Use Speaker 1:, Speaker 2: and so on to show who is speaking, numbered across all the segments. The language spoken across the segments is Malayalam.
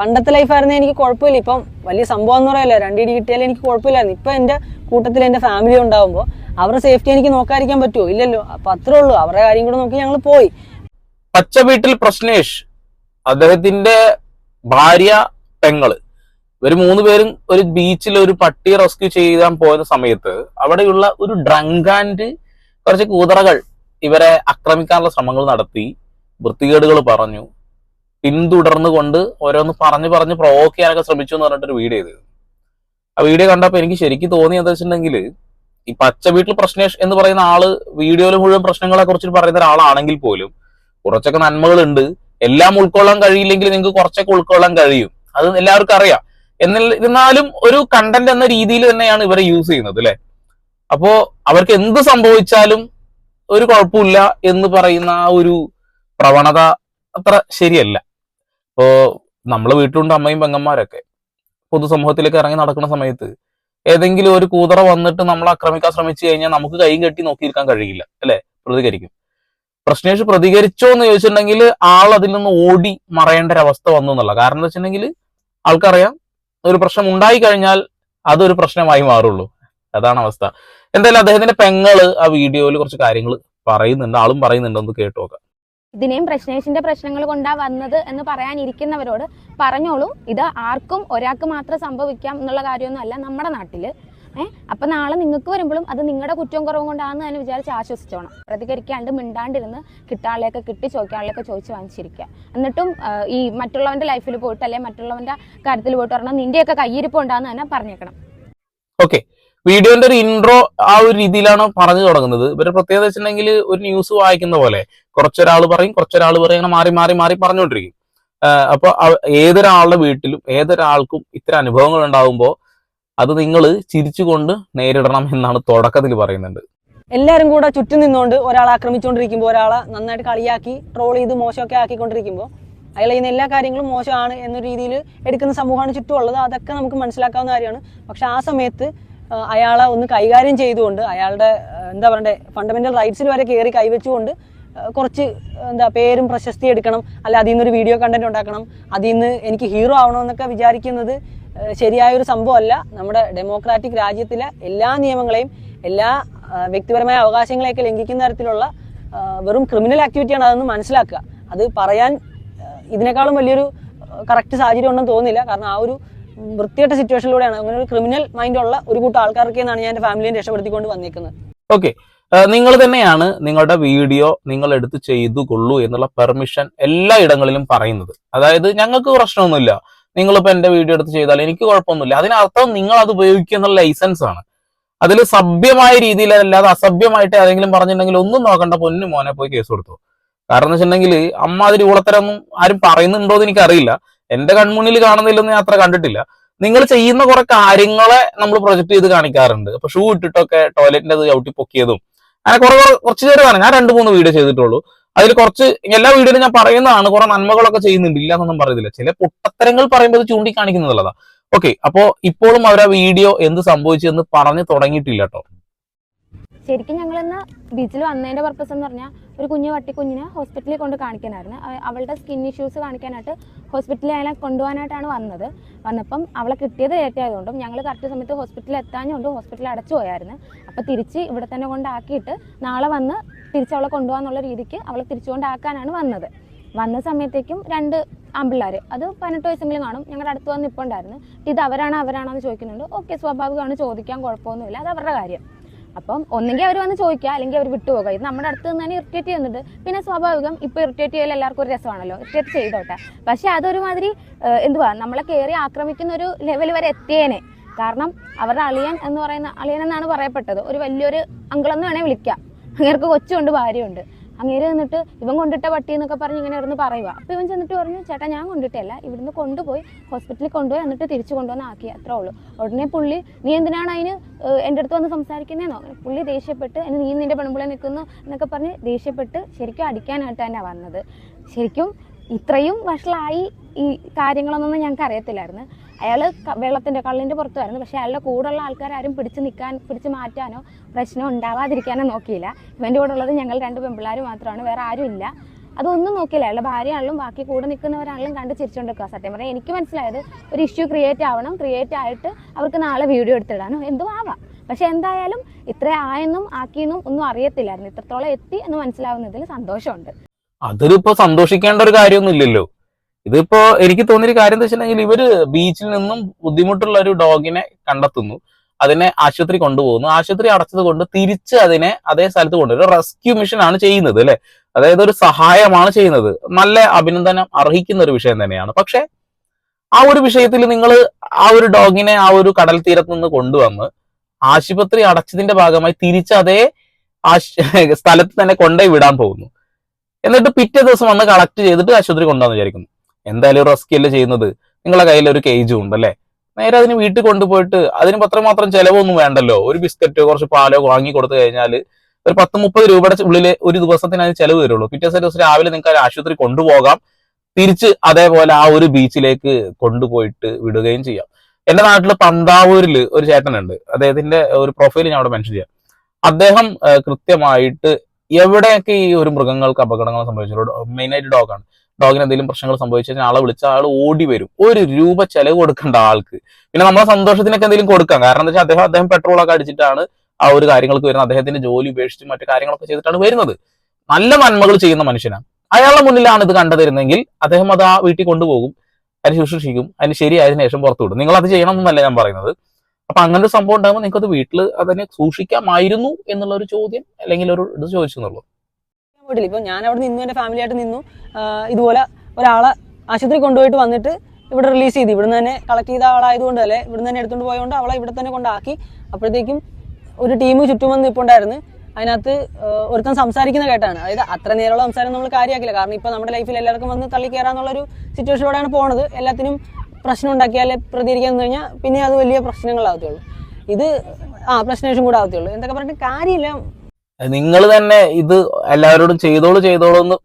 Speaker 1: പണ്ടത്തെ ലൈഫായിരുന്നു എനിക്ക് കുഴപ്പമില്ല. ഇപ്പം വലിയ സംഭവം എന്ന് പറയല്ലോ രണ്ടിടി കിട്ടിയാലും എനിക്ക് കുഴപ്പമില്ലായിരുന്നു. ഇപ്പം എന്റെ കൂട്ടത്തിൽ എന്റെ ഫാമിലി ഉണ്ടാകുമ്പോൾ അവരുടെ സേഫ്റ്റി എനിക്ക് നോക്കാതിരിക്കാൻ പറ്റുമോ? ഇല്ലല്ലോ. അപ്പൊ അത്രേ ഉള്ളൂ. അവരുടെ കാര്യം കൂടെ നോക്കി ഞങ്ങൾ പോയി.
Speaker 2: പച്ച വീട്ടിൽ പ്രശ്നേഷ്. അദ്ദേഹത്തിന്റെ ഭാര്യ പെങ്ങൾ. ഒരു മൂന്ന് പേരും ഒരു ബീച്ചിൽ ഒരു പട്ടി റെസ്ക്യൂ ചെയ്യാൻ പോയ സമയത്ത് അവിടെയുള്ള ഒരു ഡ്രങ്ക് ആൻഡ് കുറച്ച് കൂതറകൾ ഇവരെ ആക്രമിക്കാനുള്ള ശ്രമങ്ങൾ നടത്തി. വൃത്തികേടുകൾ പറഞ്ഞു. പിന്തുടർന്നുകൊണ്ട് ഓരോന്ന് പറഞ്ഞ് പറഞ്ഞ് പ്രൊവോക്ക് ചെയ്യാനൊക്കെ ശ്രമിച്ചു എന്ന് പറഞ്ഞിട്ടൊരു വീഡിയോ ചെയ്തത് ആ വീഡിയോ കണ്ടപ്പോൾ എനിക്ക് ശരിക്കും തോന്നി എന്താ വെച്ചിട്ടുണ്ടെങ്കിൽ ഈ പച്ച വീട്ടിൽ പ്രശ്നേഷ് എന്ന് പറയുന്ന ആൾ വീഡിയോയിൽ മുഴുവൻ പ്രശ്നങ്ങളെ കുറിച്ച് പറയുന്ന ഒരാളാണെങ്കിൽ പോലും കുറച്ചൊക്കെ നന്മകളുണ്ട്. എല്ലാം ഉൾക്കൊള്ളാൻ കഴിയില്ലെങ്കിൽ നിങ്ങൾക്ക് കുറച്ചൊക്കെ ഉൾക്കൊള്ളാൻ കഴിയും. അത് എല്ലാവർക്കും അറിയാം. എന്നിരുന്നാലും ഒരു കണ്ടന്റ് എന്ന രീതിയിൽ തന്നെയാണ് ഇവരെ യൂസ് ചെയ്യുന്നത് അല്ലെ? അപ്പോ അവർക്ക് എന്ത് സംഭവിച്ചാലും ഒരു കുഴപ്പമില്ല എന്ന് പറയുന്ന ആ ഒരു പ്രവണത അത്ര ശരിയല്ല. ഇപ്പോ നമ്മളെ വീട്ടിലുണ്ട് അമ്മയും പെങ്ങന്മാരൊക്കെ. പൊതുസമൂഹത്തിലേക്ക് ഇറങ്ങി നടക്കുന്ന സമയത്ത് ഏതെങ്കിലും ഒരു കൂതറ വന്നിട്ട് നമ്മളെ ആക്രമിക്കാൻ ശ്രമിച്ചു കഴിഞ്ഞാൽ നമുക്ക് കൈയും കെട്ടി നോക്കിയിരിക്കാൻ കഴിയില്ല അല്ലെ? പ്രതികരിക്കും. പ്രശ്നേഷ് പ്രതികരിച്ചോ എന്ന് ചോദിച്ചിട്ടുണ്ടെങ്കിൽ ആൾ അതിൽ നിന്ന് ഓടി മറയേണ്ട ഒരു അവസ്ഥ വന്നു എന്നുള്ള കാരണം എന്താ വെച്ചിട്ടുണ്ടെങ്കിൽ ആൾക്കറിയാം ഒരു പ്രശ്നം ഉണ്ടായി കഴിഞ്ഞാൽ അതൊരു പ്രശ്നമായി മാറുള്ളൂ. അതാണ് അവസ്ഥ. എന്തായാലും അദ്ദേഹത്തിന്റെ പെങ്ങൾ ആ വീഡിയോയിൽ കുറച്ച് കാര്യങ്ങൾ പറയുന്നുണ്ട് ആളും പറയുന്നുണ്ട് ഒന്ന് കേട്ടു നോക്കാം.
Speaker 3: ഇതിനെയും പ്രശ്നേഷിന്റെ പ്രശ്നങ്ങൾ കൊണ്ടാ വന്നത് എന്ന് പറയാനിരിക്കുന്നവരോട് പറഞ്ഞോളൂ. ഇത് ആർക്കും ഒരാൾക്ക് മാത്രം സംഭവിക്കാം എന്നുള്ള കാര്യമൊന്നും അല്ല നമ്മുടെ നാട്ടിൽ. ഏഹ് അപ്പൊ നാളെ നിങ്ങൾക്ക് വരുമ്പോഴും അത് നിങ്ങളുടെ കുറ്റവും കുറവും കൊണ്ടാണെന്ന് തന്നെ വിചാരിച്ച് ആശ്വസിച്ചോണം. പ്രതികരിക്കാണ്ട് മിണ്ടാണ്ടിരുന്ന് കിട്ടാളിയൊക്കെ കിട്ടി ചോദിക്കാളിയൊക്കെ ചോദിച്ച് വാങ്ങിച്ചിരിക്കുക എന്നിട്ടും ഈ മറ്റുള്ളവന്റെ ലൈഫിൽ പോയിട്ട് അല്ലെങ്കിൽ മറ്റുള്ളവന്റെ കാര്യത്തിൽ പോയിട്ട് പറഞ്ഞാൽ നിന്റെയൊക്കെ കയ്യിരിപ്പുണ്ടാന്ന് തന്നെ പറഞ്ഞേക്കണം.
Speaker 2: ഓക്കെ. വീഡിയോന്റെ ഒരു ഇൻട്രോ ആ ഒരു രീതിയിലാണ് പറഞ്ഞു തുടങ്ങുന്നത്. ഇവരുടെ പ്രത്യേകത വെച്ചിട്ടുണ്ടെങ്കിൽ ഒരു ന്യൂസ് വായിക്കുന്ന പോലെ കുറച്ചൊരാൾ പറയും കുറച്ചൊരാൾ പറയും അങ്ങനെ മാറി മാറി മാറി പറഞ്ഞുകൊണ്ടിരിക്കും. ആഹ് അപ്പൊ ഏതൊരാളുടെ വീട്ടിലും ഏതൊരാൾക്കും ഇത്തരം അനുഭവങ്ങൾ ഉണ്ടാകുമ്പോൾ അത് നിങ്ങൾ ചിരിച്ചുകൊണ്ട് നേരിടണം എന്നാണ് തുടക്കത്തിൽ പറയുന്നുണ്ട്.
Speaker 1: എല്ലാവരും കൂടെ ചുറ്റും നിന്നുകൊണ്ട് ഒരാളെ ആക്രമിച്ചുകൊണ്ടിരിക്കുമ്പോൾ ഒരാളെ നന്നായിട്ട് കളിയാക്കി ട്രോൾ ചെയ്ത് മോശമൊക്കെ ആക്കിക്കൊണ്ടിരിക്കുമ്പോൾ അയാൾ ചെയ്യുന്ന എല്ലാ കാര്യങ്ങളും മോശമാണ് എന്ന രീതിയിൽ എടുക്കുന്ന സമൂഹമാണ് ചുറ്റുമുള്ളത്. അതൊക്കെ നമുക്ക് മനസ്സിലാക്കാവുന്ന കാര്യമാണ്. പക്ഷെ ആ സമയത്ത് അയാളെ ഒന്ന് കൈകാര്യം ചെയ്തുകൊണ്ട് അയാളുടെ എന്താ പറയണ്ടേ ഫണ്ടമെന്റൽ റൈറ്റ്സിൽ വരെ കയറി കൈവച്ചുകൊണ്ട് കുറച്ച് എന്താ പേരും പ്രശസ്തി എടുക്കണം അല്ല അതിൽ നിന്നൊരു വീഡിയോ കണ്ടന്റ് ഉണ്ടാക്കണം അതിൽ നിന്ന് എനിക്ക് ഹീറോ ആവണമെന്നൊക്കെ വിചാരിക്കുന്നത് ശരിയായ ഒരു സംഭവമല്ല. നമ്മുടെ ഡെമോക്രാറ്റിക് രാജ്യത്തിലെ എല്ലാ നിയമങ്ങളെയും എല്ലാ വ്യക്തിപരമായ അവകാശങ്ങളെയൊക്കെ ലംഘിക്കുന്ന തരത്തിലുള്ള വെറും ക്രിമിനൽ ആക്ടിവിറ്റിയാണ് അതെന്ന് മനസ്സിലാക്കുക. അത് പറയാൻ ഇതിനേക്കാളും വലിയൊരു കറക്റ്റ് സാഹചര്യം ഉണ്ടെന്ന് തോന്നുന്നില്ല. കാരണം ആ ഒരു വൃത്തികെട്ട സിറ്റുവേഷനിലൂടെയാണ് അങ്ങനെ ഒരു ക്രിമിനൽ മൈൻഡ് ഉള്ള ഒരു കൂട്ടം ആൾക്കാർക്ക് എന്നാണ് ഞാൻ എന്റെ ഫാമിലിയെ രക്ഷപ്പെടുത്തിക്കൊണ്ട് വന്നിരിക്കുന്നത്
Speaker 2: ഓക്കെ. നിങ്ങൾ തന്നെയാണ് നിങ്ങളുടെ വീഡിയോ നിങ്ങൾ എടുത്ത് ചെയ്തു കൊള്ളൂ എന്നുള്ള പെർമിഷൻ എല്ലാ ഇടങ്ങളിലും പറയുന്നത്. അതായത് ഞങ്ങൾക്ക് പ്രശ്നമൊന്നുമില്ല. നിങ്ങളിപ്പോ എന്റെ വീഡിയോ എടുത്ത് ചെയ്താൽ എനിക്ക് കുഴപ്പമൊന്നുമില്ല. അതിനർത്ഥം നിങ്ങൾ അത് ഉപയോഗിക്കുക എന്നുള്ള ലൈസൻസ് ആണ്. അതിൽ സഭ്യമായ രീതിയിൽ അല്ലാതെ അസഭ്യമായിട്ട് ഏതെങ്കിലും പറഞ്ഞിട്ടുണ്ടെങ്കിൽ ഒന്നും നോക്കണ്ട പൊന്നു മോനെ പോയി കേസ് കൊടുത്തു. കാരണം എന്ന് വെച്ചിട്ടുണ്ടെങ്കിൽ അമ്മാതിരി ഊളത്തരൊന്നും ആരും പറയുന്നുണ്ടോ എന്ന് എനിക്കറിയില്ല. എന്റെ കൺമുന്നിൽ കാണുന്നില്ലെന്ന് ഞാൻ അത്ര കണ്ടിട്ടില്ല. നിങ്ങൾ ചെയ്യുന്ന കുറെ കാര്യങ്ങളെ നമ്മൾ പ്രൊജക്ട് ചെയ്ത് കാണിക്കാറുണ്ട്. അപ്പൊ ഷൂ ഇട്ടിട്ടൊക്കെ ടോയ്ലറ്റിന്റെ അത് ചവിട്ടി പൊക്കിയതും അങ്ങനെ കുറെ കുറെ കുറച്ച് കാണും. ഞാൻ രണ്ട് മൂന്ന് വീഡിയോ ചെയ്തിട്ടുള്ളൂ. അതിൽ കുറച്ച് എല്ലാ വീഡിയോയിലും ഞാൻ പറയുന്നതാണ് കുറെ നന്മകളൊക്കെ ചെയ്യുന്നുണ്ട് ഇല്ല എന്നൊന്നും പറയുന്നില്ല ചില പൊട്ടത്തരങ്ങൾ പറയുമ്പോൾ അത് ചൂണ്ടിക്കാണിക്കുന്നുള്ളതാ ഓക്കെ അപ്പോ ഇപ്പോഴും അവർ ആ വീഡിയോ എന്ത് സംഭവിച്ചു എന്ന് പറഞ്ഞു തുടങ്ങിയിട്ടില്ല കേട്ടോ.
Speaker 3: ശരിക്കും ഞങ്ങൾ ഇന്ന് ബീച്ചിൽ വന്നതിന്റെ പർപ്പസ് എന്ന് പറഞ്ഞാൽ ഒരു കുഞ്ഞു പട്ടിക്കുഞ്ഞിനെ ഹോസ്പിറ്റലിൽ കൊണ്ട് കാണിക്കാനായിരുന്നു. അവ- അവളുടെ സ്കിൻ ഇഷ്യൂസ് കാണിക്കാനായിട്ട് ഹോസ്പിറ്റലിൽ അയാളെ കൊണ്ടുപോകാനായിട്ടാണ് വന്നത്. വന്നപ്പം അവളെ കിട്ടിയത് ലേറ്റ് ആയതുകൊണ്ടും ഞങ്ങൾ കറക്റ്റ് സമയത്ത് ഹോസ്പിറ്റലിൽ എത്താഞ്ഞുകൊണ്ടും ഹോസ്പിറ്റലിൽ അടച്ചു പോയായിരുന്നു. അപ്പോൾ തിരിച്ച് ഇവിടെ തന്നെ കൊണ്ടാക്കിയിട്ട് നാളെ വന്ന് തിരിച്ച് അവളെ കൊണ്ടുപോകാന്നുള്ള രീതിക്ക് അവളെ തിരിച്ചുകൊണ്ടാക്കാനാണ് വന്നത്. വന്ന സമയത്തേക്കും രണ്ട് ആമ്പിള്ളേർ അത് പതിനെട്ട് വയസ്സെങ്കിലും കാണും. ഞങ്ങളുടെ അടുത്ത് വന്ന് ഇപ്പോൾ ഉണ്ടായിരുന്നു. ഇത് അവരാണ് അവരാണോ എന്ന് ചോദിക്കുന്നുണ്ട്. ഓക്കെ സ്വാഭാവികമാണ് ചോദിക്കാൻ കുഴപ്പമൊന്നുമില്ല. അത് അവരുടെ കാര്യം. അപ്പം ഒന്നെങ്കിൽ അവർ വന്ന് ചോദിക്കുക അല്ലെങ്കിൽ അവർ വിട്ടുപോകുക. ഇത് നമ്മുടെ അടുത്ത് നിന്ന് തന്നെ ഇറിറ്റേറ്റ് ചെയ്യുന്നുണ്ട്. പിന്നെ സ്വാഭാവികം ഇപ്പൊ ഇറിറ്റേറ്റ് ചെയ്യൽ എല്ലാവർക്കും ഒരു രസമാണല്ലോ. ഇറിറ്റേറ്റ് ചെയ്തോട്ടെ. പക്ഷെ അതൊരുമാതിരി എന്തുവാ നമ്മളെ കയറി ആക്രമിക്കുന്ന ഒരു ലെവൽ വരെ എത്തിയേനെ. കാരണം അവരുടെ അളിയൻ എന്ന് പറയുന്ന അളിയൻ എന്നാണ് പറയപ്പെട്ടത്. ഒരു വലിയൊരു അങ്കിളെന്ന് വേണേൽ വിളിക്കാം. അങ്ങേർക്ക് കൊച്ചുണ്ട് ഭാര്യയുണ്ട്. അങ്ങേര് നിന്നിട്ട് ഇവൻ കൊണ്ടിട്ട പട്ടി എന്നൊക്കെ പറഞ്ഞ് ഇങ്ങനെ ഇവിടുന്ന് പറയുക അപ്പോൾ ഇവൻ ചെന്നിട്ട് പറഞ്ഞു ചേട്ടാ ഞാൻ കൊണ്ടിട്ടല്ല. ഇവിടുന്ന് കൊണ്ടുപോയി ഹോസ്പിറ്റലിൽ കൊണ്ടുപോയി എന്നിട്ട് തിരിച്ചു കൊണ്ടുവന്ന് ആക്കി. അത്രേ ഉള്ളൂ. ഉടനെ പുള്ളി നീ എന്തിനാണ് അതിന് എന്റെ അടുത്ത് വന്ന് സംസാരിക്കുന്നതെന്നോ പുള്ളി ദേഷ്യപ്പെട്ട് എന്നെ നീ നിന്റെ പെൺപിള്ളെ നിൽക്കുന്നു എന്നൊക്കെ പറഞ്ഞ് ദേഷ്യപ്പെട്ട് ശരിക്കും അടിക്കാനായിട്ട് തന്നെ വന്നത്. ശരിക്കും ഇത്രയും വഷളായി ഈ കാര്യങ്ങളൊന്നും ഞങ്ങൾക്ക് അറിയത്തില്ലായിരുന്നു അയാൾ വെള്ളത്തിന്റെ കള്ളിന്റെ പുറത്തുമായിരുന്നു. പക്ഷെ അയാളുടെ കൂടെയുള്ള ആൾക്കാരും പിടിച്ച് നിൽക്കാൻ പിടിച്ച് മാറ്റാനോ പ്രശ്നം ഉണ്ടാവാതിരിക്കാനോ നോക്കിയില്ല. ഇവന്റെ കൂടെ ഉള്ളത് ഞങ്ങൾ രണ്ട് പെൺപിള്ളേർ മാത്രമാണ് വേറെ ആരും ഇല്ല. അതൊന്നും നോക്കിയില്ല. അയാളുടെ ഭാര്യയാണെങ്കിലും ബാക്കി കൂടെ നിൽക്കുന്നവരാണെങ്കിലും കണ്ട് ചിരിച്ചുകൊണ്ടിരിക്കുക സത്യം പറഞ്ഞാൽ എനിക്ക് മനസ്സിലായത് ഒരു ഇഷ്യൂ ക്രിയേറ്റ് ആവണം ക്രിയേറ്റ് ആയിട്ട് അവർക്ക് നാളെ വീഡിയോ എടുത്തിടാനോ എന്തോ ആവാം. പക്ഷെ എന്തായാലും ഇത്ര ആയെന്നും ആക്കിയെന്നും ഒന്നും അറിയത്തില്ലായിരുന്നു. ഇത്രത്തോളം എത്തി എന്ന് മനസ്സിലാവുന്നതിൽ സന്തോഷമുണ്ട്.
Speaker 2: അതിലിപ്പോ സന്തോഷിക്കേണ്ട ഒരു കാര്യമൊന്നും ഇല്ലല്ലോ ഇതിപ്പോ എനിക്ക് തോന്നിയൊരു കാര്യം എന്താ വെച്ചിട്ടുണ്ടെങ്കിൽ ഇവർ ബീച്ചിൽ നിന്നും ബുദ്ധിമുട്ടുള്ള ഒരു ഡോഗിനെ കണ്ടെത്തുന്നു. അതിനെ ആശുപത്രി കൊണ്ടുപോകുന്നു. ആശുപത്രി അടച്ചത് കൊണ്ട് തിരിച്ച് അതിനെ അതേ സ്ഥലത്ത് കൊണ്ടുവരും. റെസ്ക്യൂ മിഷൻ ആണ് ചെയ്യുന്നത് അല്ലെ? അതായത് ഒരു സഹായമാണ് ചെയ്യുന്നത്. നല്ല അഭിനന്ദനം അർഹിക്കുന്ന ഒരു വിഷയം തന്നെയാണ്. പക്ഷെ ആ ഒരു വിഷയത്തിൽ നിങ്ങൾ ആ ഒരു ഡോഗിനെ ആ ഒരു കടൽ തീരത്ത് നിന്ന് കൊണ്ടുവന്ന് ആശുപത്രി അടച്ചതിന്റെ ഭാഗമായി തിരിച്ച് അതേ സ്ഥലത്ത് തന്നെ കൊണ്ടുപോയി വിടാൻ പോകുന്നു. എന്നിട്ട് പിറ്റേ ദിവസം വന്ന് കളക്ട് ചെയ്തിട്ട് ആശുപത്രി കൊണ്ടുവന്ന് വിചാരിക്കുന്നു. എന്തായാലും റെസ്ക്യൂ അല്ലേ ചെയ്യുന്നത്? നിങ്ങളെ കയ്യിൽ ഒരു കേജും ഉണ്ടല്ലേ നേരെ അതിന് വീട്ടിൽ കൊണ്ടുപോയിട്ട് അതിന് അത്രമാത്രം ചിലവൊന്നും വേണ്ടല്ലോ. ഒരു ബിസ്ക്കറ്റോ കുറച്ച് പാലോ വാങ്ങി കൊടുത്തു കഴിഞ്ഞാൽ ഒരു പത്ത് മുപ്പത് രൂപയുടെ ഉള്ളിൽ ഒരു ദിവസത്തിന് അതിന് ചെലവ് വരുള്ളൂ. പിറ്റേ ദിവസം രാവിലെ നിങ്ങൾക്ക് ആശുപത്രി കൊണ്ടുപോകാം. തിരിച്ച് അതേപോലെ ആ ഒരു ബീച്ചിലേക്ക് കൊണ്ടുപോയിട്ട് വിടുകയും ചെയ്യാം. എന്റെ നാട്ടിൽ പന്താവൂരിൽ ഒരു ചേട്ടനുണ്ട്. അദ്ദേഹത്തിന്റെ ഒരു പ്രൊഫൈൽ ഞാൻ അവിടെ മെൻഷൻ ചെയ്യാം. അദ്ദേഹം കൃത്യമായിട്ട് എവിടെയൊക്കെ ഈ ഒരു മൃഗങ്ങൾക്ക് അപകടങ്ങൾ സംഭവിച്ചു മെയിൻ ആയിട്ട് ഡോഗാണ്. ഡോഗിന് എന്തെങ്കിലും പ്രശ്നങ്ങൾ സംഭവിച്ചു ആളെ വിളിച്ച ആൾ ഓടി വരും. ഒരു രൂപ ചെലവ് കൊടുക്കേണ്ട ആൾക്ക്. പിന്നെ നമ്മളെ സന്തോഷത്തിനൊക്കെ എന്തെങ്കിലും കൊടുക്കാം. കാരണം എന്താ വെച്ചാൽ അദ്ദേഹം അദ്ദേഹം പെട്രോളൊക്കെ അടിച്ചിട്ടാണ് ആ ഒരു കാര്യങ്ങൾക്ക് വരുന്നത്. അദ്ദേഹത്തിന്റെ ജോലി ഉപേക്ഷിച്ച് മറ്റു കാര്യങ്ങളൊക്കെ ചെയ്തിട്ടാണ് വരുന്നത്. നല്ല നന്മകൾ ചെയ്യുന്ന മനുഷ്യനാണ്. അയാളുടെ മുന്നിലാണ് ഇത് കണ്ടതിരുന്നെങ്കിൽ അദ്ദേഹം അത് ആ വീട്ടിൽ കൊണ്ടുപോകും. അതിന് ശുശ്രൂഷിക്കും. അതിന് ശരിയായതിനു ശേഷം പുറത്തു വിടും. നിങ്ങൾ അത് ചെയ്യണം എന്നല്ല ഞാൻ പറയുന്നത്. അപ്പൊ അങ്ങനെ ഒരു സംഭവം ഉണ്ടാകുമ്പോൾ നിങ്ങൾക്ക് അത് വീട്ടിൽ അതിനെ സൂക്ഷിക്കാമായിരുന്നു എന്നുള്ള ഒരു ചോദ്യം അല്ലെങ്കിൽ ഒരു ഇത് ചോദിച്ചു എന്നുള്ളൂ.
Speaker 1: പോയിട്ടില്ല ഇപ്പൊ ഞാൻ അവിടെ നിന്നു ഫാമിലി ആയിട്ട് നിന്നു. ഇതുപോലെ ഒരാളെ ആശുപത്രി കൊണ്ടുപോയിട്ട് വന്നിട്ട് ഇവിടെ റിലീസ് ചെയ്തു. ഇവിടുന്ന് തന്നെ കളക്ട് ചെയ്ത ആളായതുകൊണ്ട് അല്ലേ ഇവിടുന്ന് തന്നെ എടുത്തുകൊണ്ട് പോയതുകൊണ്ട് അവളെ ഇവിടെ തന്നെ കൊണ്ടാക്കി. അപ്പോഴത്തേക്കും ഒരു ടീം ചുറ്റും വന്ന് നിൽപ്പുണ്ടായിരുന്നു അതിനകത്ത് ഒരുത്തം സംസാരിക്കുന്ന കേട്ടാണ്. അതായത് അത്ര നേരമുള്ള സംസാരം നമ്മൾ കാര്യമാക്കില്ല കാരണം ഇപ്പൊ നമ്മുടെ ലൈഫിൽ എല്ലാവർക്കും വന്ന് തള്ളി കയറാന്നുള്ളൊരു സിറ്റുവേഷനിലൂടെയാണ് പോണത്. എല്ലാത്തിനും പ്രശ്നം ഉണ്ടാക്കിയാൽ പ്രതികരിക്കാൻ കഴിഞ്ഞാൽ പിന്നെ അത് വലിയ പ്രശ്നങ്ങളാകത്തുള്ളൂ ഇത് ആ പ്രശ്നേഷം കൂടെ ആകത്തുള്ളൂ എന്തൊക്കെ പറഞ്ഞിട്ട് കാര്യമില്ല.
Speaker 2: നിങ്ങൾ തന്നെ ഇത് എല്ലാവരോടും ചെയ്തോളൂ ചെയ്തോളൂ എന്ന്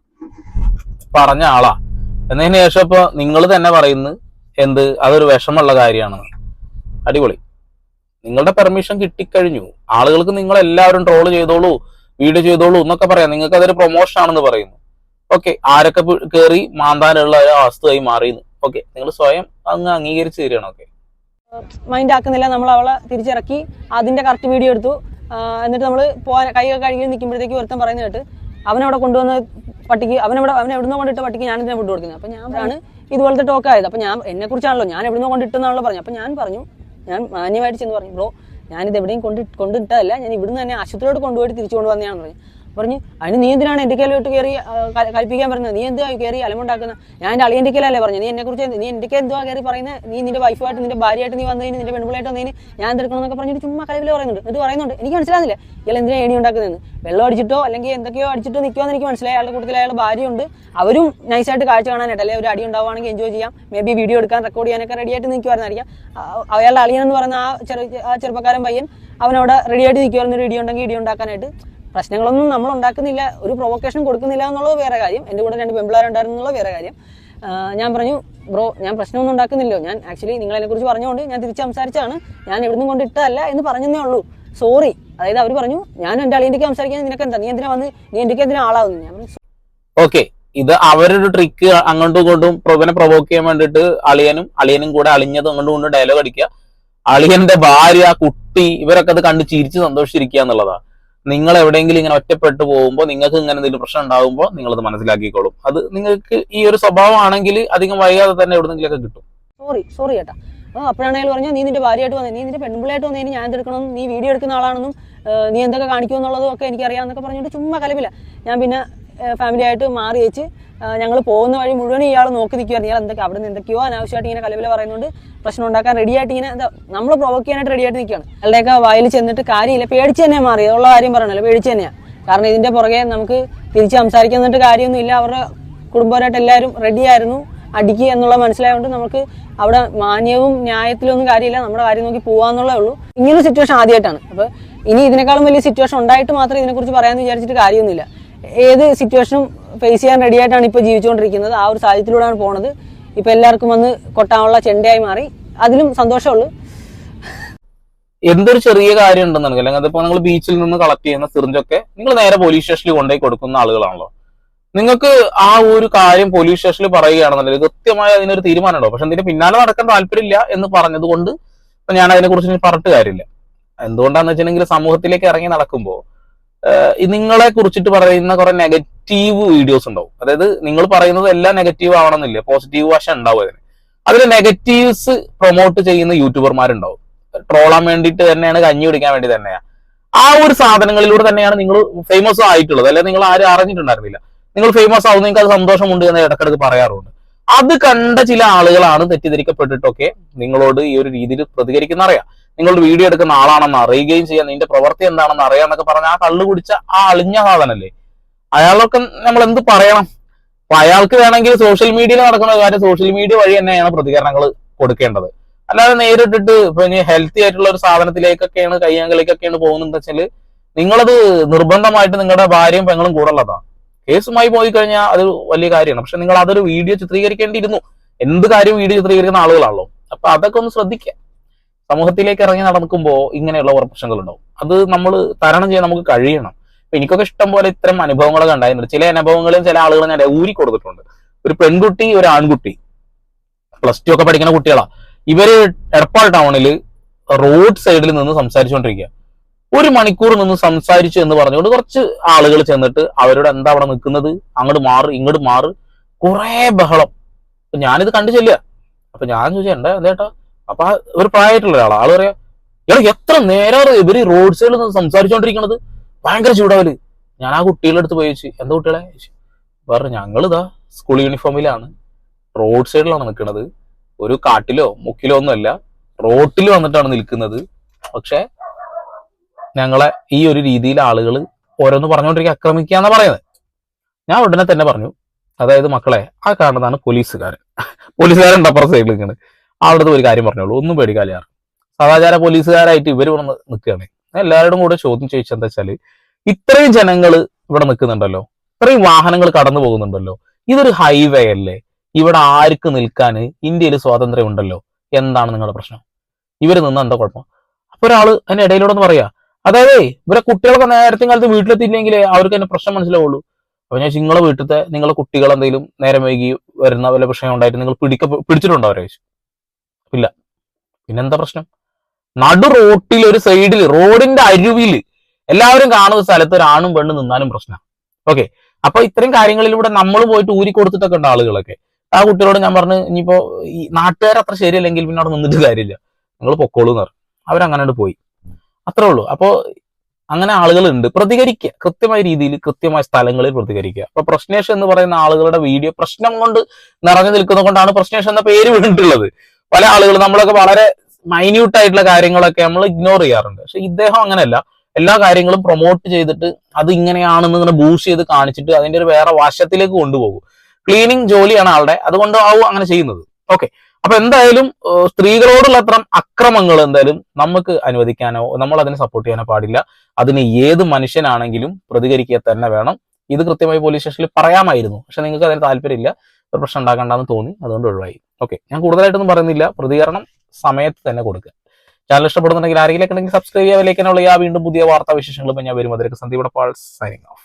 Speaker 2: പറഞ്ഞ ആളാ. എന്നതിന് ശേഷം ഇപ്പൊ നിങ്ങൾ തന്നെ പറയുന്നു എന്ത്? അതൊരു വിഷമമുള്ള കാര്യമാണ് അടിപൊളി. നിങ്ങളുടെ പെർമിഷൻ കിട്ടിക്കഴിഞ്ഞു. ആളുകൾക്ക് നിങ്ങൾ എല്ലാവരും ട്രോൾ ചെയ്തോളൂ വീഡിയോ ചെയ്തോളൂ എന്നൊക്കെ പറയാം. നിങ്ങൾക്ക് അതൊരു പ്രൊമോഷൻ ആണെന്ന് പറയുന്നു. ഓക്കെ ആരൊക്കെ കയറി മാന്താനുള്ള അവസ്ഥയായി മാറിയെന്ന്. ഓക്കെ നിങ്ങൾ സ്വയം അങ്ങ് അംഗീകരിച്ച് തരികയാണ് ഓക്കെ
Speaker 1: മൈൻഡ് ആക്കുന്നില്ല. നമ്മൾ അവളെ തിരിച്ചിറക്കി. അതിന്റെ കറക്റ്റ് വീഡിയോ എടുത്തു. എന്നിട്ട് നമ്മൾ പോകാൻ കൈ കഴുകി നിൽക്കുമ്പോഴത്തേക്ക് ഒരുത്തം പറയുന്ന കേട്ട് അവനവിടെ കൊണ്ടുവന്ന പട്ടിക്ക് അവനവിടെ അവൻ എവിടുന്നോ കൊണ്ടിട്ട പട്ടിക്ക് ഞാൻ ഇതിനെ ഫുഡ് കൊടുക്കുന്നത് അപ്പൊ ഞാൻ ആണ് ഇതുപോലത്തെ ടോക്ക് ആയത്. അപ്പൊ ഞാൻ എന്നെ കുറിച്ചാണല്ലോ ഞാൻ എവിടുന്നോ കൊണ്ടിട്ടെന്നാണല്ലോ പറഞ്ഞു അപ്പൊ ഞാൻ പറഞ്ഞു ഞാൻ മാന്യമായിട്ട് ചെന്ന് പറഞ്ഞു ബ്രോ ഞാനിത് എവിടെയും കൊണ്ട് കൊണ്ടിട്ടതല്ല ഞാൻ ഇവിടുന്ന് തന്നെ ആശുപത്രിയോട് കൊണ്ടുപോയിട്ട് തിരിച്ചു കൊണ്ടുവന്നതാണെന്ന് പറഞ്ഞു. പറഞ്ഞു അതിന് നീ എന്തിനാണ് എന്റെ കയ്യിലോട്ട് കയറി കൽപ്പിക്കാൻ പറഞ്ഞത്? നീ എന്തുവാ കയറി അലമുണ്ടാക്കുന്ന? ഞാൻ എന്റെ അളിയന്റെ കയ്യിലല്ലേ പറഞ്ഞു നീ എന്നെ കുറിച്ച് നീ എന്റെ എന്തുവാ കയറി പറയുന്നത് നീ നിന്റെ വൈഫായിട്ട് നിന്റെ ഭാര്യയായിട്ട് നീ വന്നതിന് നിന്റെ പെൺപിള്ളായിട്ട് വന്നതിന് ഞാൻ എന്തെടുക്കണമെന്നൊക്കെ പറഞ്ഞിട്ട് ചുമ്മാ കലവിൽ പറയുന്നുണ്ട്. എന്നിട്ട് പറയുന്നുണ്ട്. എനിക്ക് മനസ്സിലാകുന്നില്ല ഇയാൾ എന്തിനാ ഏണി ഉണ്ടാക്കുന്നതെന്ന്? വെള്ളം അടിച്ചിട്ടോ അല്ലെങ്കിൽ എന്തൊക്കെയോ അടിച്ചിട്ടോ നിൽക്കുമെന്ന് എനിക്ക് മനസ്സിലായി. അയാളുടെ കൂട്ടത്തിൽ അയാളുടെ ഭാര്യയുണ്ട്. അവരും നൈസായിട്ട് കാഴ്ച കാണാനായിട്ട് അല്ലെങ്കിൽ ഒരു അടി ഉണ്ടാവുകയാണെങ്കിൽ എൻജോയ് ചെയ്യാം. മേ ബി വീഡിയോ എടുക്കാൻ റെക്കോർഡ് ചെയ്യാനൊക്കെ റെഡി ആയിട്ട് നിൽക്കുമായിരുന്നായിരിക്കാം അയാളുടെ അളിയൻ എന്ന് പറയുന്ന ആ ചെറു ചെറുപ്പക്കാരൻ പയ്യൻ അവനവിടെ റെഡി ആയിട്ട് നിൽക്കുമായിരുന്നു ഒരു ഇടി ഉണ്ടെങ്കിൽ ഇടി ഉണ്ടാക്കാനായിട്ട്. പ്രശ്നങ്ങളൊന്നും നമ്മൾ ഉണ്ടാക്കുന്നില്ല ഒരു പ്രൊവക്കേഷൻ കൊടുക്കുന്നില്ല എന്നുള്ളത് വേറെ കാര്യം. എന്റെ കൂടെ രണ്ട് പെമ്പിളാരുണ്ടായിരുന്നു എന്നുള്ളത് വേറെ കാര്യം. ഞാൻ പറഞ്ഞു ബ്രോ ഞാൻ പ്രശ്നമൊന്നും ഉണ്ടാക്കുന്നില്ലോ ഞാൻ ആക്ച്വലി നിങ്ങൾ അതിനെക്കുറിച്ച് പറഞ്ഞുകൊണ്ട് ഞാൻ തിരിച്ച് സംസാരിച്ചാണ്. ഞാൻ എവിടുന്നും കൊണ്ട് ഇട്ടതല്ല എന്ന് പറഞ്ഞതേ ഉള്ളൂ. സോറി അതായത് അവർ പറഞ്ഞു ഞാൻ എന്റെ അളിയന്റെക്ക് സംസാരിക്കാൻ നിനക്ക് എന്താ? നീ എന്തിനാ വന്ന് നീ എന്റെ എന്തിനാ ആളാവുന്നു? ഞാൻ
Speaker 2: ഓക്കെ ഇത് അവരൊരു ട്രിക്ക് അങ്ങോട്ടും ഇങ്ങോട്ടും പ്രൊവനെ പ്രൊവോക്ക് ചെയ്യാൻ വേണ്ടിയിട്ട് അളിയനും അളിയനും കൂടെ അളിഞ്ഞതും അങ്ങോട്ടും ഇങ്ങോട്ടും ഡയലോഗ് അടിക്കുക. അളിയന്റെ ഭാര്യ കുട്ടി ഇവരൊക്കെ അത് കണ്ട് ചിരിച്ച് സന്തോഷിച്ചിരിക്കുക എന്നുള്ളതാ. നിങ്ങൾ എവിടെയെങ്കിലും ഇങ്ങനെ ഒറ്റപ്പെട്ടു പോകുമ്പോൾ നിങ്ങൾക്ക് ഇങ്ങനെ എന്തെങ്കിലും പ്രശ്നം ഉണ്ടാകുമ്പോൾ നിങ്ങളത് മനസ്സിലാക്കിക്കോളും. അത് നിങ്ങൾക്ക് ഈ ഒരു സ്വഭാവമാണെങ്കിൽ അധികം വൈകാതെ തന്നെ എവിടെന്നെങ്കിലൊക്കെ കിട്ടും.
Speaker 1: സോറി സോറി ചേട്ടാ. അപ്പോൾ അപ്പോഴാണ് അയാൾ പറഞ്ഞു നീ നിന്റെ ഭാര്യയായിട്ട് വന്നേ നീ നിന്റെ പെൺപിള്ളയായിട്ട് വന്നേ ഞാൻ എന്തെടുക്കണം നീ വീഡിയോ എടുക്കുന്ന ആളാണെന്നും നീ എന്തൊക്കെ കാണിക്കുമെന്നുള്ളതും ഒക്കെ എനിക്കറിയാമെന്നൊക്കെ പറഞ്ഞിട്ട് ചുമ്മാ കലവില്ല ഞാൻ പിന്നെ ഫാമിലി ആയിട്ട് മാറി വെച്ച് ഞങ്ങൾ പോകുന്ന വഴി മുഴുവൻ ഇയാൾ നോക്കി നിൽക്കുകയായിരുന്നു ഇയാൾ എന്തൊക്കെ അവിടെ നിന്ന് എന്തൊക്കെയോ അനാവശ്യമായിട്ട് ഇങ്ങനെ കലവില പറയുന്നുണ്ട്. പ്രശ്നം ഉണ്ടാക്കാൻ റെഡിയായിട്ട് ഇങ്ങനെ എന്താ നമ്മൾ പ്രൊവോക്ക് ചെയ്യാനായിട്ട് റെഡിയായിട്ട് നിൽക്കുകയാണ് അയാളുടെയൊക്കെ വായിൽ ചെന്നിട്ട് കാര്യമില്ല. പേടിച്ച് തന്നെ മാറി ഉള്ള കാര്യം പറയണല്ലോ പേടിച്ച് തന്നെയാണ് കാരണം ഇതിന്റെ പുറകെ നമുക്ക് തിരിച്ച് സംസാരിക്കാൻ എന്നിട്ട് കാര്യമൊന്നും ഇല്ല അവരുടെ കുടുംബപരമായിട്ട് എല്ലാവരും റെഡിയായിരുന്നു അടിക്കുക എന്നുള്ള മനസ്സിലായതുകൊണ്ട് നമുക്ക് അവിടെ മാന്യവും ന്യായത്തിലൊന്നും കാര്യമില്ല. നമ്മുടെ കാര്യം നോക്കി പോവാന്നുള്ളേ ഉള്ളൂ. ഇങ്ങനെ സിറ്റുവേഷൻ ആദ്യമായിട്ടാണ്. അപ്പോൾ ഇനി ഇതിനേക്കാളും വലിയ സിറ്റുവേഷൻ ഉണ്ടായിട്ട് മാത്രമേ ഇതിനെക്കുറിച്ച് പറയാമെന്ന് വിചാരിച്ചിട്ട് കാര്യമൊന്നുമില്ല. ഏത് സിറ്റുവേഷനും ഫേസ് ചെയ്യാൻ റെഡി ആയിട്ടാണ് ഇപ്പോൾ ജീവിച്ചുകൊണ്ടിരിക്കുന്നത്. ആ ഒരു സാഹചര്യത്തിലൂടെയാണ് പോണത്. ഇപ്പൊ എല്ലാവർക്കും വന്ന് കൊട്ടാനുള്ള ചെണ്ടയായി മാറി. അതിലും സന്തോഷമുള്ളൂ.
Speaker 2: എന്തൊരു ചെറിയ കാര്യം ഉണ്ടെന്നുണ്ടെങ്കിൽ അല്ലെങ്കിൽ അതിപ്പോ നിങ്ങൾ ബീച്ചിൽ നിന്ന് കളക്ട് ചെയ്യുന്ന സിറിഞ്ചൊക്കെ നിങ്ങൾ നേരെ പോലീസ് സ്റ്റേഷനിൽ കൊണ്ടുപോയി കൊടുക്കുന്ന ആളുകളാണല്ലോ. നിങ്ങൾക്ക് ആ ഒരു കാര്യം പോലീസ് സ്റ്റേഷനിൽ പറയുകയാണെന്നുണ്ടെങ്കിൽ കൃത്യമായ അതിനൊരു തീരുമാനമുണ്ടോ പക്ഷെ അതിന്റെ പിന്നാലെ നടക്കാൻ താല്പര്യമില്ല എന്ന് പറഞ്ഞത് കൊണ്ട് ഇപ്പൊ ഞാൻ അതിനെ കുറിച്ച് പറഞ്ഞിട്ട് കാര്യമില്ല. എന്തുകൊണ്ടാന്ന് വെച്ചിട്ടുണ്ടെങ്കിൽ സമൂഹത്തിലേക്ക് ഇറങ്ങി നടക്കുമ്പോൾ നിങ്ങളെ കുറിച്ചിട്ട് പറയുന്ന കുറെ നെഗറ്റീവ് വീഡിയോസ് ഉണ്ടാവും. അതായത് നിങ്ങൾ പറയുന്നത് എല്ലാം നെഗറ്റീവ് ആവണമെന്നില്ല. പോസിറ്റീവ് വശം ഉണ്ടാവും അതിന്. അതിൽ നെഗറ്റീവ്സ് പ്രൊമോട്ട് ചെയ്യുന്ന യൂട്യൂബർമാരുണ്ടാവും. ട്രോളാൻ വേണ്ടിയിട്ട് തന്നെയാണ് കഞ്ഞി പിടിക്കാൻ വേണ്ടി തന്നെയാണ് ആ ഒരു സാധനങ്ങളിലൂടെ തന്നെയാണ് നിങ്ങൾ ഫേമസ് ആയിട്ടുള്ളത്. അല്ലെങ്കിൽ നിങ്ങൾ ആരും അറിഞ്ഞിട്ടുണ്ടായിരുന്നില്ല. നിങ്ങൾ ഫേമസ് ആവും നിങ്ങൾക്ക് അത് സന്തോഷമുണ്ട് എന്ന് ഇടക്കിടക്ക് പറയാറുണ്ട്. അത് കണ്ട ചില ആളുകളാണ് തെറ്റിദ്ധരിക്കപ്പെട്ടിട്ടൊക്കെ നിങ്ങളോട് ഈ ഒരു രീതിയിൽ പ്രതികരിക്കുന്ന അറിയാം. നിങ്ങളുടെ വീഡിയോ എടുക്കുന്ന ആളാണെന്ന് അറിയുകയും ചെയ്യാം. നിന്റെ പ്രവൃത്തി എന്താണെന്ന് അറിയാന്നൊക്കെ പറഞ്ഞ ആ കള്ളു കുടിച്ച ആ അളിഞ്ഞ സാധനല്ലേ? അയാളൊക്കെ നമ്മൾ എന്ത് പറയണം? അപ്പൊ അയാൾക്ക് വേണമെങ്കിൽ സോഷ്യൽ മീഡിയയിൽ നടക്കുന്ന കാര്യം സോഷ്യൽ മീഡിയ വഴി തന്നെയാണ് പ്രതികരണങ്ങൾ കൊടുക്കേണ്ടത്. അല്ലാതെ നേരിട്ടിട്ട് ഇപ്പൊ ഇനി ഹെൽത്തി ആയിട്ടുള്ള ഒരു സാധനത്തിലേക്കൊക്കെയാണ് കയ്യാങ്കളിക്കൊക്കെയാണ് പോകുന്നത് വെച്ചാൽ നിങ്ങളത് നിർബന്ധമായിട്ട് നിങ്ങളുടെ ഭാര്യയും പെങ്ങളും കൂടെ ഉള്ളതാണ്. കേസുമായി പോയി കഴിഞ്ഞാൽ അത് വലിയ കാര്യമാണ്. പക്ഷെ നിങ്ങൾ അതൊരു വീഡിയോ ചിത്രീകരിക്കേണ്ടിയിരുന്നു. എന്ത് കാര്യം വീഡിയോ ചിത്രീകരിക്കുന്ന ആളുകളാണല്ലോ. അപ്പൊ അതൊക്കെ ഒന്ന് ശ്രദ്ധിക്കുക സമൂഹത്തിലേക്ക് ഇറങ്ങി നടക്കുമ്പോൾ ഇങ്ങനെയുള്ള പ്രശ്നങ്ങളുണ്ടാവും. അത് നമ്മൾ തരണം ചെയ്യാൻ നമുക്ക് കഴിയണം. എനിക്കൊക്കെ ഇഷ്ടം പോലെ ഇത്തരം അനുഭവങ്ങളൊക്കെ ഉണ്ടായിട്ടുണ്ട്. ചില അനുഭവങ്ങളും ചില ആളുകൾ ഞാൻ ഊരി കൊടുത്തിട്ടുണ്ട്. ഒരു പെൺകുട്ടി ഒരു ആൺകുട്ടി. പ്ലസ് ടു ഒക്കെ പഠിക്കുന്ന കുട്ടികളാ. ഇവർ എടപ്പാൾ ടൗണിൽ റോഡ് സൈഡിൽ നിന്ന് സംസാരിച്ചുകൊണ്ടിരിക്കുക ഒരു മണിക്കൂർ നിന്ന് സംസാരിച്ചു എന്ന് പറഞ്ഞുകൊണ്ട് കുറച്ച് ആളുകൾ ചെന്നിട്ട് അവരോട് എന്താ അവിടെ നിൽക്കുന്നത്? അങ്ങോട്ട് മാറ് ഇങ്ങോട്ട് മാറ്. കുറെ ബഹളം. ഞാനിത് കണ്ടു ചെല്ലുക. അപ്പൊ ഞാൻ ചോദിച്ചാ എന്താ എന്തേട്ടാ അപ്പൊ ഒരു പ്രായമായിട്ടുള്ള ഒരാളാ. ആൾ പറയാ ഇയാൾ എത്ര നേരം ഇവർ റോഡ് സൈഡിൽ നിന്ന് സംസാരിച്ചുകൊണ്ടിരിക്കണത്? ഭയങ്കര ചൂടാവൽ. ഞാൻ ആ കുട്ടികളുടെ അടുത്ത് പോയി ചോദിച്ചു എന്താ കുട്ടികളെ. പറഞ്ഞു ഞങ്ങളിതാ സ്കൂൾ യൂണിഫോമിലാണ് റോഡ് സൈഡിലാണ് നിൽക്കുന്നത് ഒരു കാട്ടിലോ മുക്കിലോ ഒന്നുമല്ല റോട്ടിൽ വന്നിട്ടാണ് നിൽക്കുന്നത്. പക്ഷെ ഞങ്ങളെ ഈ ഒരു രീതിയിൽ ആളുകൾ ഓരോന്ന് പറഞ്ഞുകൊണ്ടിരിക്കുക ആക്രമിക്കുക എന്നാ പറയുന്നത്. ഞാൻ ഉടനെ തന്നെ പറഞ്ഞു അതായത് മക്കളെ ആ കാണുന്നതാണ് പോലീസുകാരൻ. പോലീസുകാരൻ അപ്പുറം സൈഡിൽ നിൽക്കുന്നത് അവിടുത്തെ ഒരു കാര്യം പറഞ്ഞോളൂ ഒന്നും പേടിക്കാലിയാറ് സദാചാര പോലീസുകാരായിട്ട് ഇവർ വന്ന് നിൽക്കുകയാണ്. എല്ലാവരോടും കൂടെ ചോദ്യം ചോദിച്ചത് എന്താ വെച്ചാൽ ഇത്രയും ജനങ്ങൾ ഇവിടെ നിൽക്കുന്നുണ്ടല്ലോ. ഇത്രയും വാഹനങ്ങൾ കടന്നു പോകുന്നുണ്ടല്ലോ. ഇതൊരു ഹൈവേ അല്ലേ? ഇവിടെ ആർക്ക് നിൽക്കാൻ ഇന്ത്യയിൽ സ്വാതന്ത്ര്യം ഉണ്ടല്ലോ? എന്താണ് നിങ്ങളുടെ പ്രശ്നം? ഇവർ നിന്ന് എന്താ കുഴപ്പം? അപ്പൊ ഒരാൾ അതിന്റെ ഇടയിലൂടെ ഒന്ന് പറയാ. അതായത് ഇവരെ കുട്ടികളൊക്കെ നേരത്തെ കാലത്ത് വീട്ടിലെത്തിയില്ലെങ്കിൽ അവർക്ക് അതിന്റെ പ്രശ്നം മനസ്സിലാവുള്ളൂ. അപ്പൊ ഞാൻ നിങ്ങളെ വീട്ടിലത്തെ നിങ്ങളെ കുട്ടികൾ എന്തെങ്കിലും നേരം വൈകി വരുന്ന വല്ല പ്രശ്നം ഉണ്ടായിട്ട് നിങ്ങൾ പിടിക്ക പിടിച്ചിട്ടുണ്ടോ അവരെ ഇല്ല. പിന്നെന്താ പ്രശ്നം? നടു റോട്ടിൽ ഒരു സൈഡിൽ റോഡിന്റെ അരുവിൽ എല്ലാവരും കാണുന്ന സ്ഥലത്ത് ഒരു ആണും പെണ്ണും നിന്നാലും പ്രശ്നം. ഓക്കെ അപ്പൊ ഇത്രയും കാര്യങ്ങളിലൂടെ നമ്മൾ പോയിട്ട് ഊരി കൊടുത്തിട്ടൊക്കെ ഉണ്ട് ആളുകളൊക്കെ. ആ കുട്ടികളോട് ഞാൻ പറഞ്ഞു ഇനിയിപ്പോ ഈ നാട്ടുകാർ അത്ര ശരിയല്ലെങ്കിൽ പിന്നെ അവിടെ നിന്നിട്ട് കാര്യമില്ല. നിങ്ങൾ പൊക്കോളൂ എന്ന് പറഞ്ഞു. അവരങ്ങനെ പോയി. അത്രേ ഉള്ളൂ. അപ്പോ അങ്ങനെ ആളുകളുണ്ട്. പ്രതികരിക്കുക കൃത്യമായ രീതിയിൽ കൃത്യമായ സ്ഥലങ്ങളിൽ പ്രതികരിക്കുക അപ്പൊ പ്രശ്നേഷ് എന്ന് പറയുന്ന ആളുകളുടെ വീഡിയോ പ്രശ്നം കൊണ്ട് നിറഞ്ഞു നിൽക്കുന്നത് കൊണ്ടാണ് പ്രശ്നേഷ് എന്ന പേര് വീണിട്ടുള്ളത്. പല ആളുകളും നമ്മളൊക്കെ വളരെ മൈന്യൂട്ട് ആയിട്ടുള്ള കാര്യങ്ങളൊക്കെ നമ്മൾ ഇഗ്നോർ ചെയ്യാറുണ്ട്. പക്ഷെ ഇദ്ദേഹം അങ്ങനെയല്ല. എല്ലാ കാര്യങ്ങളും പ്രൊമോട്ട് ചെയ്തിട്ട് അത് ഇങ്ങനെയാണെന്ന് ഇങ്ങനെ ബൂസ്റ്റ് ചെയ്ത് കാണിച്ചിട്ട് അതിന്റെ ഒരു വേറെ വശത്തിലേക്ക് കൊണ്ടുപോകും. ക്ലീനിങ് ജോലിയാണ് ആളുടെ. അതുകൊണ്ട് ആവും അങ്ങനെ ചെയ്യുന്നത്. ഓക്കെ അപ്പൊ എന്തായാലും സ്ത്രീകളോടുള്ള അത്തരം അക്രമങ്ങൾ എന്തായാലും നമുക്ക് അനുവദിക്കാനോ നമ്മൾ അതിനെ സപ്പോർട്ട് ചെയ്യാനോ പാടില്ല. അതിന് ഏത് മനുഷ്യനാണെങ്കിലും പ്രതികരിക്കുക തന്നെ വേണം. ഇത് കൃത്യമായി പോലീസ് സ്റ്റേഷനിൽ പറയാമായിരുന്നു. പക്ഷെ നിങ്ങൾക്ക് അതിന് താല്പര്യമില്ല. ഒരു പ്രശ്നം ഉണ്ടാക്കണ്ടെന്ന് തോന്നി. അതുകൊണ്ട് ഒഴിവായി. ഓക്കെ ഞാൻ കൂടുതലായിട്ടൊന്നും പറയുന്നില്ല. പ്രതികരണം സമയത്ത് തന്നെ കൊടുക്കുക. ചാനൽ ഇഷ്ടപ്പെടുന്നുണ്ടെങ്കിൽ ആരെങ്കിലും ഉണ്ടെങ്കിൽ സബ്സ്ക്രൈബ് ചെയ്യാൻ വീണ്ടും പുതിയ വാർത്താ വിശേഷങ്ങളും ഞാൻ വരും അതിലേക്ക് സന്ദീപ് പാൾ സൈനിങ് ഓഫ്